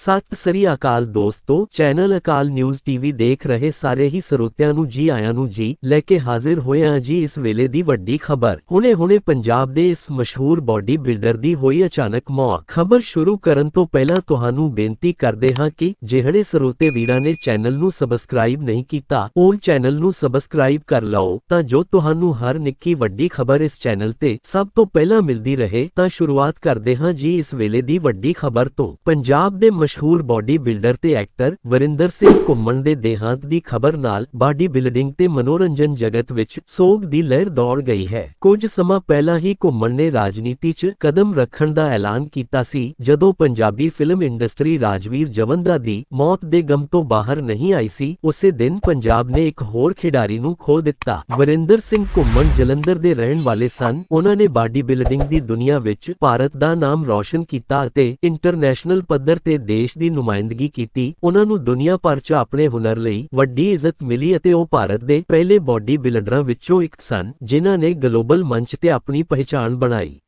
ਸਤਿ ਸ੍ਰੀ ਅਕਾਲ ਦੋਸਤੋ, ਚੈਨਲ ਅਕਾਲ news TV ਦੇਖ ਰਹੇ ਸਾਰੇ ਹੀ ਸਰੋਤਿਆਂ ਨੂੰ ਜੀ, ਆਇਆਂ ਨੂੰ ਜੀ, ਲੈ ਕੇ ਹਾਜ਼ਰ ਹੋਏ ਹਾਂ ਜੀ ਇਸ ਵੇਲੇ ਦੀ ਵੱਡੀ ਖਬਰ। ਹੁਣੇ-ਹੁਣੇ ਪੰਜਾਬ ਦੇ ਇਸ ਮਸ਼ਹੂਰ ਬਾਡੀ ਬਿਲਡਰ ਦੀ ਹੋਈ ਅਚਾਨਕ ਮੌਤ। ਖਬਰ ਸ਼ੁਰੂ ਕਰਨ ਤੋਂ ਪਹਿਲਾਂ ਤੁਹਾਨੂੰ ਬੇਨਤੀ ਕਰਦੇ ਹਾਂ ਕਿ ਜਿਹੜੇ ਸਰੋਤੇ ਵੀਰਾਂ ਨੇ ਚੈਨਲ ਨੂੰ ਸਬਸਕ੍ਰਾਈਬ ਨਹੀਂ ਕੀਤਾ, ਉਹ ਚੈਨਲ ਨੂੰ ਸਬਸਕ੍ਰਾਈਬ ਕਰ ਲਓ, ਤਾਂ ਜੋ ਤੁਹਾਨੂੰ ਹਰ ਨਿੱਕੀ ਵੱਡੀ ਖਬਰ ਇਸ ਚੈਨਲ ਤੇ ਸਭ ਤੋਂ ਪਹਿਲਾਂ ਮਿਲਦੀ ਰਹੇ, ਤਾਂ ਸ਼ੁਰੂਆਤ ਕਰਦੇ ਹਾਂ ਜੀ ਇਸ ਵੇਲੇ ਦੀ ਵੱਡੀ ਖਬਰ ਤੋਂ। ਪੰਜਾਬ ਦੇ ਮਸ਼ਹੂਰ ਬਾਡੀ ਬਿਲਡਰ ਤੇ ਐਕਟਰ ਵਰਿੰਦਰ ਸਿੰਘ ਘੁੰਮਣ ਦੇ ਦੇਹਾਂਤ ਦੀ ਖਬਰ ਨਾਲ ਬਾਡੀ ਬਿਲਡਿੰਗ ਤੇ ਮਨੋਰੰਜਨ ਜਗਤ ਵਿੱਚ ਸੋਗ ਦੀ ਲਹਿਰ ਦੌੜ ਗਈ ਹੈ। ਕੁਝ ਸਮਾਂ ਪਹਿਲਾਂ ਹੀ ਘੁੰਮਣ ਨੇ ਰਾਜਨੀਤੀ 'ਚ ਕਦਮ ਰੱਖਣ ਦਾ ਐਲਾਨ ਕੀਤਾ ਸੀ, ਜਦੋਂ ਪੰਜਾਬੀ ਫਿਲਮ ਇੰਡਸਟਰੀ ਰਾਜਵੀਰ ਜਵੰਦਾ ਦੀ ਮੌਤ ਦੇ ਗਮ ਤੋਂ ਬਾਹਰ ਨਹੀਂ ਆਈ ਸੀ, ਉਸੇ ਦਿਨ ਪੰਜਾਬ ਨੇ ਇੱਕ ਹੋਰ ਖਿਡਾਰੀ ਨੂੰ ਖੋ ਦਿੱਤਾ। ਵਰਿੰਦਰ ਸਿੰਘ ਘੁੰਮਣ ਜਲੰਧਰ ਦੇ ਰਹਿਣ ਵਾਲੇ ਸਨ। ਉਹਨਾਂ ਨੇ ਬਾਡੀ ਬਿਲਡਿੰਗ ਦੀ ਦੁਨੀਆ ਵਿੱਚ ਭਾਰਤ ਦਾ ਨਾਮ ਰੌਸ਼ਨ ਕੀਤਾ ਅਤੇ ਇੰਟਰਨੈਸ਼ਨਲ ਪੱਧਰ ਤੇ ਦੇਸ਼ ਦੀ ਨੁਮਾਇੰਦਗੀ ਕੀਤੀ, ਉਹਨਾਂ ਨੂੰ ਦੁਨੀਆ ਭਰ 'ਚ ਆਪਣੇ ਹੁਨਰ ਲਈ ਵੱਡੀ ਇੱਜ਼ਤ ਮਿਲੀ ਅਤੇ ਉਹ ਭਾਰਤ ਦੇ ਪਹਿਲੇ ਬਾਡੀ ਬਿਲਡਰਾਂ ਵਿੱਚੋਂ ਇੱਕ ਸਨ, ਜਿਨ੍ਹਾਂ ਨੇ ਗਲੋਬਲ ਮੰਚ ਤੇ ਆਪਣੀ ਪਹਿਚਾਣ ਬਣਾਈ।